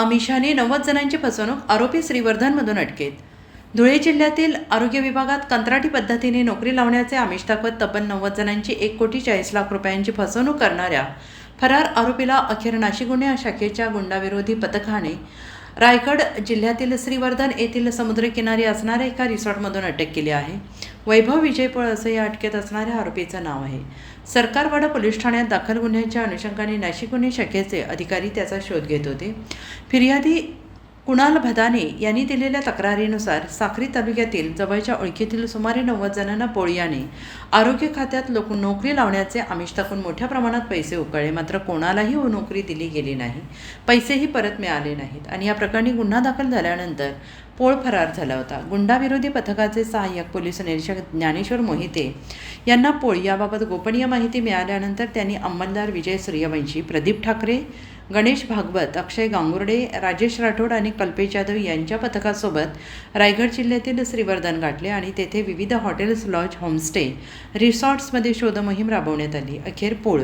अमिषाने नव्वद जणांची फसवणूक आरोपी श्रीवर्धनमधून अटकेत. धुळे जिल्ह्यातील आरोग्य विभागात कंत्राटी पद्धतीने नोकरी लावण्याचे आमिष दाखवत तब्बल नव्वद जणांची एक कोटी चाळीस लाख रुपयांची फसवणूक करणाऱ्या फरार आरोपीला अखेर नाशिक गुन्हे शाखेच्या गुंडाविरोधी पथकाने रायगड जिल्ह्यातील श्रीवर्धन येथील समुद्रकिनारी असणाऱ्या एका रिसॉर्टमधून अटक केली आहे. वैभव विजयपळ असं या अटकेत असणाऱ्या आरोपीचं नाव आहे. सरकारवाडा पोलीस ठाण्यात दाखल गुन्ह्याच्या अनुषंगाने नाशिक गुन्हे शाखेचे अधिकारी त्याचा शोध घेत होते. फिर्यादी कुणाल भदाने यांनी दिलेल्या तक्रारीनुसार साक्री तालुक्यातील जवळच्या ओळखीतील सुमारे नव्वद जणांना पोळियाने आरोग्य खात्यात लोक नोकरी लावण्याचे आमिष टाकून मोठ्या प्रमाणात पैसे उकळले. मात्र कोणालाही हो नोकरी दिली गेली नाही. पैसेही परत मिळाले नाहीत. आणि या प्रकरणी गुन्हा दाखल झाल्यानंतर पोळ फरार झाला होता. गुंडाविरोधी पथकाचे सहाय्यक पोलीस निरीक्षक ज्ञानेश्वर मोहिते यांना पोळ याबाबत गोपनीय माहिती मिळाल्यानंतर त्यांनी अंमलदार विजय सूर्यवंशी प्रदीप ठाकरे गणेश भागवत अक्षय गांगुर्डे राजेश राठोड आणि कल्पेश जाधव यांच्या पथकासोबत रायगड जिल्ह्यातील श्रीवर्धन गाठले आणि तेथे विविध हॉटेल्स लॉज होमस्टे रिसॉर्ट्समध्ये शोधमोहीम राबवण्यात आली. अखेर पोळ.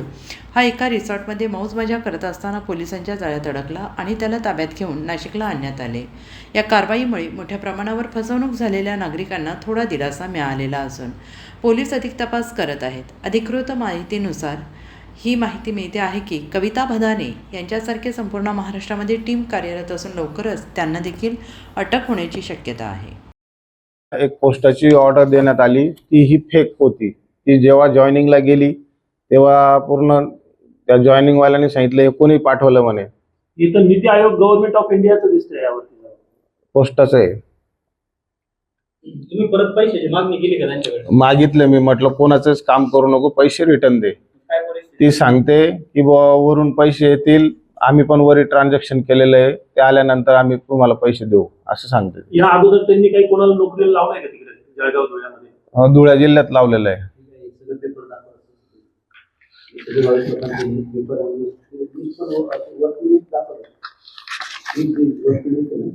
हा एका रिसॉर्टमध्ये मौज मजा करत असताना पोलिसांच्या जाळ्यात अडकला आणि त्याला ताब्यात घेऊन नाशिकला आणण्यात आले. या कारवाईमुळे मोठ्या प्रमाणावर फसवणूक झालेल्या नागरिकांना थोडा दिलासा मिळालेला असून पोलीस अधिक तपास करत आहेत. अधिकृत माहितीनुसार ही माहिती मिळते आहे की कविता भदाने यांच्यासारखे संपूर्ण महाराष्ट्रामध्ये टीम कार्यरत असून लवकरच त्यांना देखील अटक होण्याची शक्यता आहे. एक पोस्टाची ऑर्डर देण्यात आली. ती ही फेक होती. ती जेव्हा जॉईनिंगला गेली तेव्हा पूर्ण त्या जॉईनिंग वाल्याने सांगितलं हे कोणी पाठवलं म्हणे? इथं नीती आयोग गव्हर्नमेंट ऑफ इंडियाचं दिसतंय यावरती. पोस्टाचं आहे. तुम्ही परत पैशाची मागणी केली का त्यांच्याकडे? मागितलं मी. म्हटलं कोणाचंच काम करू नको पैसे रिटर्न दे. ती सांगते की वरून पैसे येतील आम्ही पण वरी ट्रान्झॅक्शन केलेलं आहे ते आल्यानंतर आम्ही तुम्हाला पैसे देऊ असं सांगते. या अगोदर त्यांनी काही कोणाला नोकरीला लावलंय का तिकडे जळगाव धुळ्यामध्ये? अं, धुळ्या जिल्ह्यात लावलेलं आहे.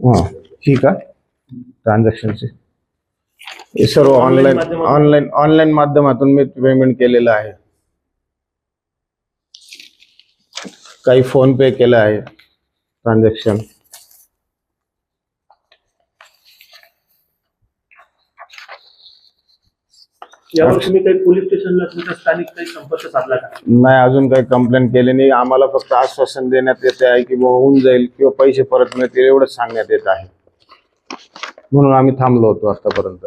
हा ठीक आहे ट्रान्झॅक्शनचे हे सर्व ऑनलाईन? ऑनलाईन ऑनलाईन माध्यमातून मी पेमेंट केलेलं आहे. काही फोन पे केलं आहे ट्रान्झॅक्शन यावर तुम्ही काही पोलीस स्टेशनला तुमच्या स्थानिक काही संपर्क साधला का? नाही अजून काही कंप्लेंट केली नाही. आम्हाला फक्त आश्वासन देण्यात येते आहे की बुवा होऊन जाईल किंवा पैसे परत मिळतील एवढंच सांगण्यात येत आहे. म्हणून आम्ही थांबलो होतो आतापर्यंत.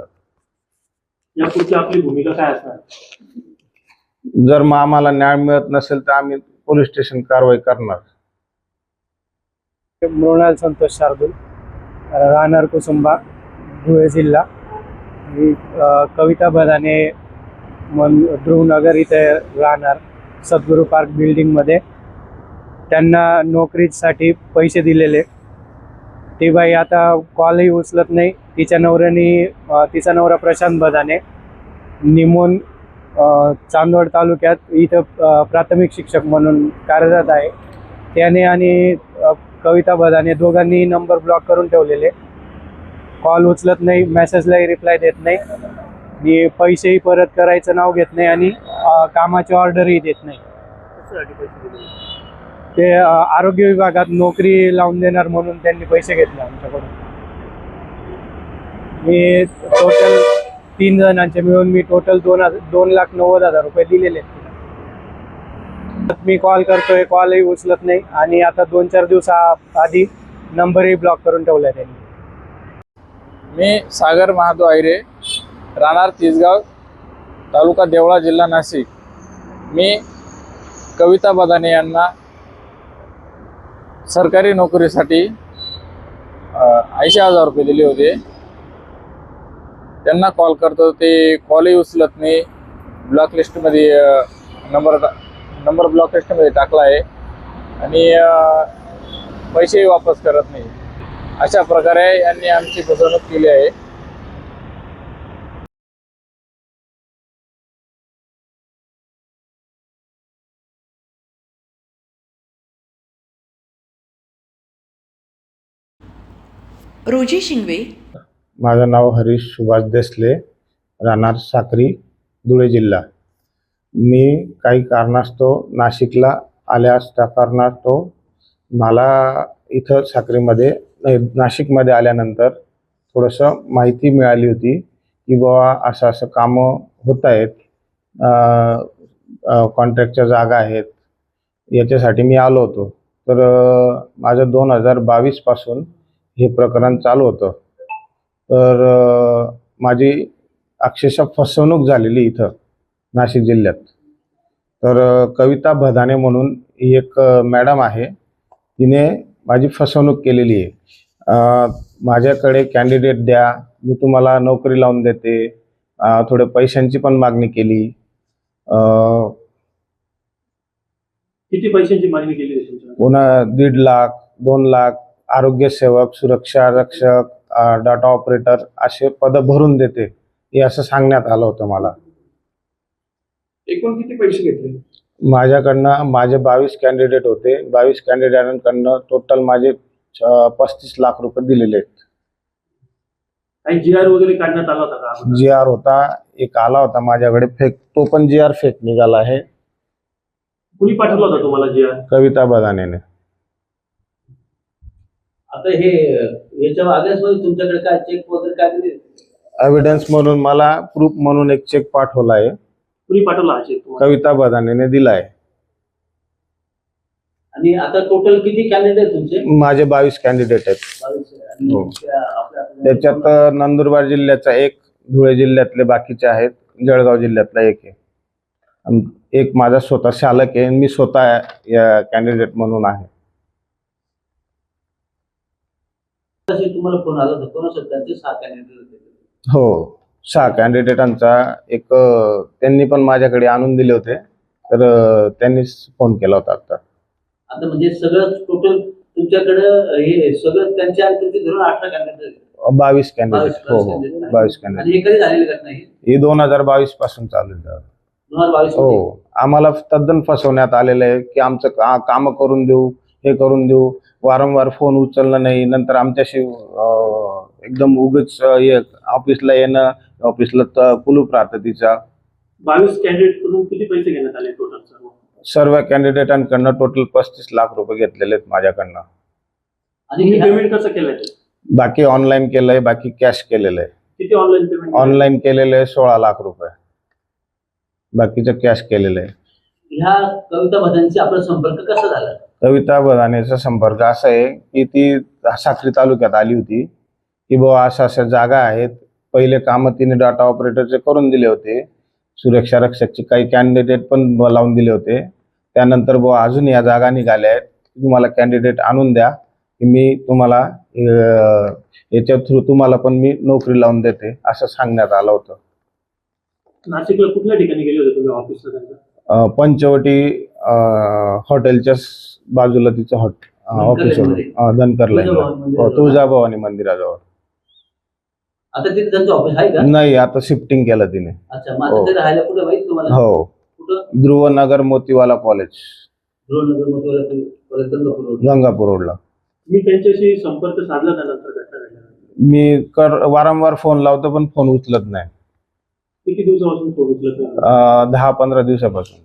यापुढची आपली भूमिका काय असणार? जर मग आम्हाला न्याय मिळत नसेल तर आम्ही पोलीस स्टेशन कारवाई करणार. मृणाल संतोष शार्दूल राहणार कुसुंबा धुळे जिल्हा. मी अ, कविता बदाने मन ध्रुवनगर इथे राहणार सद्गुरू पार्क बिल्डिंगमध्ये त्यांना नोकरीसाठी पैसे दिलेले. ती बाई आता कॉलही उचलत नाही. तिच्या नवऱ्याने अ, तिचा नवरा प्रशांत बदाने निमोन चांदवड तालुक्यात इथं प्राथमिक शिक्षक म्हणून कार्यरत आहे. त्याने आणि कविता बदाने दोघांनी नंबर ब्लॉक करून ठेवलेले. कॉल उचलत नाही मेसेजलाही रिप्लाय देत नाही. आणि पैसेही परत करायचं नाव घेत नाही आणि कामाची ऑर्डरही देत नाही. ते आरोग्य विभागात नोकरी लावून देणार म्हणून त्यांनी पैसे घेतले आमच्याकडून. मी टोटल तीन जणांचे मिळून मी टोटल दोन दोन लाख नव्वद हजार रुपये दिलेले मी कॉल करतोय कॉलही उचलत नाही. आणि आता दोन चार दिवसा आधी नंबरही ब्लॉक करून ठेवलाय त्यांनी. मी सागर महादो आयरे राहणार तिसगाव तालुका देवळा जिल्हा नाशिक. मी कविता बदाने यांना सरकारी नोकरीसाठी ऐंशी हजार रुपये दिले होते. त्यांना कॉल करतो ते कॉलही उचलत नाही. ब्लॉक लिस्टमध्ये नंबर नंबर ब्लॉक लिस्टमध्ये टाकला आहे. आणि पैसेही वापस करत नाही. अशा प्रकारे यांनी आमची फसवणूक केली आहे. रोजी शिंगवे माझं नाव हरीश सुभाष देसले राहणार साक्री धुळे जिल्हा. मी काही कारणास्तव नाशिकला आल्यास त्या कारणास्तव मला इथं साक्रीमध्ये नाशिकमध्ये आल्यानंतर थोडंसं माहिती मिळाली होती की बाबा असं असं कामं होत आहेत कॉन्ट्रॅक्टच्या जागा आहेत याच्यासाठी मी आलो होतो. तर माझं दोन हजार बावीसपासून हे प्रकरण चालू होतं. तर माझी अक्षरशः फसवणूक झालेली इथं नाशिक जिल्ह्यात. तर कविता भदाने म्हणून ही एक मॅडम आहे. तिने माझी फसवणूक केलेली आहे. माझ्याकडे कॅन्डिडेट द्या मी तुम्हाला नोकरी लावून देते. थोडे पैशांची पण मागणी केली. किती पैशांची मागणी केली पुन्हा दीड लाख दोन लाख आरोग्य सेवक सुरक्षा रक्षक डाटा ऑपरेटर असे पद भरून देते हे असं सांगण्यात आलं होतं मला. एकूण किती पैसे घेतले? माझ्याकडनं माझे बावीस कॅन्डिडेट होते. बावीस कॅन्डिडेटांकडनं टोटल माझे पस्तीस लाख रुपये दिलेले आहेत. जी आर वगैरे काढण्यात आला होता का? अगोदर? जी आर होता एक आला होता माझ्याकडे फेक तो पण जी आर फेक निघाला आहे. कुणी पाठवला होता तुम्हाला जी आर कविता बदानेने. आता हे याच्या मध्ये तुमच्याकडे काय चेक वगैरे काय दिले एव्हिडन्स म्हणून मला प्रूफ म्हणून एक चेक पाठवला आहे कुणी पाठवला हा चेक तुम्हाला? कविता बदानेने दिला आहे आणि आता टोटल किती कॅन्डिडेट तुमचे? माझे बावीस कॅन्डिडेट आहेत. बावीस आहे. आणि हो. त्या आपल्या- त्याच्यात अ, नंदुरबार जिल्ह्याचा एक धुळे जिल्ह्यातले बाकीचे आहेत. जळगाव जिल्ह्यातला एक आहे. एक माझा स्वतः शालक आहे. मी स्वतः या कॅन्डिडेट म्हणून आहे. तुम्हाला फोन आला होता. कोण असं त्यांचे सहा कॅन्डिडेट होते. हो. सहा कॅन्डिडेटांचा एक त्यांनी पण माझ्याकडे आणून दिले होते. तर अ, त्यांनीच फोन केला होता आता. आता म्हणजे सगळं टोटल तुमच्याकडे हे सगळं त्यांच्या आणि तुमचे धरून अठरा कॅन्डिडेट बावीस कॅन्डिडेट हो हो. बावीस कॅन्डिडेट हे? दोन हजार बावीसपासून चालू दोन हजार बावीस हो. आम्हाला तद्दन फसवण्यात आलेलं आहे की आमचं कामं करून देऊ. हे करून देऊ. वारंवार फोन उचलणं नाही. नंतर आमच्याशी एकदम उगच ऑफिसला येणं ऑफिसला कुलूप राहतं तिचा. बावीस कॅन्डिडेटकडून किती पैसे घेण्यात आले टोटल सर्व सर्व कॅन्डिडेटांकडनं टोटल पस्तीस लाख रुपये घेतलेले आहेत माझ्याकडनं. आणि पेमेंट कसं केलंय? बाकी ऑनलाईन केलंय बाकी कॅश केलेलं आहे. किती ऑनलाईन पेमेंट ऑनलाईन केलेलं आहे सोळा लाख रुपये. बाकीचं कॅश केलेलं आहे. ह्या कविता बधांशी आपला संपर्क कसा झाला? कविता बदानेचा संपर्क असा आहे की ती साक्री तालुक्यात आली होती. की बाबा अशा अशा जागा आहेत. पहिले कामं तिने डाटा ऑपरेटरचे करून दिले होते. सुरक्षा रक्षकचे काही कॅन्डिडेट पण लावून दिले होते. त्यानंतर बुवा अजून या जागा निघाल्या आहेत. तुम्हाला कॅन्डिडेट आणून द्या. की मी तुम्हाला याच्या थ्रू तुम्हाला पण मी नोकरी लावून देते असं सांगण्यात आलं होतं. नाशिकला कुठल्या ठिकाणी गेले होते तुम्ही ऑफिसला पंचवटी हॉटेलच्या बाजूला तिचं हॉट अं, ऑफिस होतं. धनकरमध्ये? अं, धनकर लाईनला तुळजाभवानी मंदिराजवळ. आता तिथे त्यांचं ऑफिस आहे का? नाही आता शिफ्टिंग केलं तिने. अच्छा मग आता हो. ते राहायला कुठे माहिती तुम्हाला? हो. कुठं? ध्रुवनगर मोतीवाला कॉलेज ध्रुवनगर परत गंगापूर रोड गंगापूर रोडला. मी त्यांच्याशी संपर्क साधला त्यानंतर घटना घडल्यानंतर? मी कर वारंवार फोन लावतो पण फोन उचलत नाही. किती दिवसापासून फोन उचलत नाही? अं, दहा पंधरा दिवसापासून.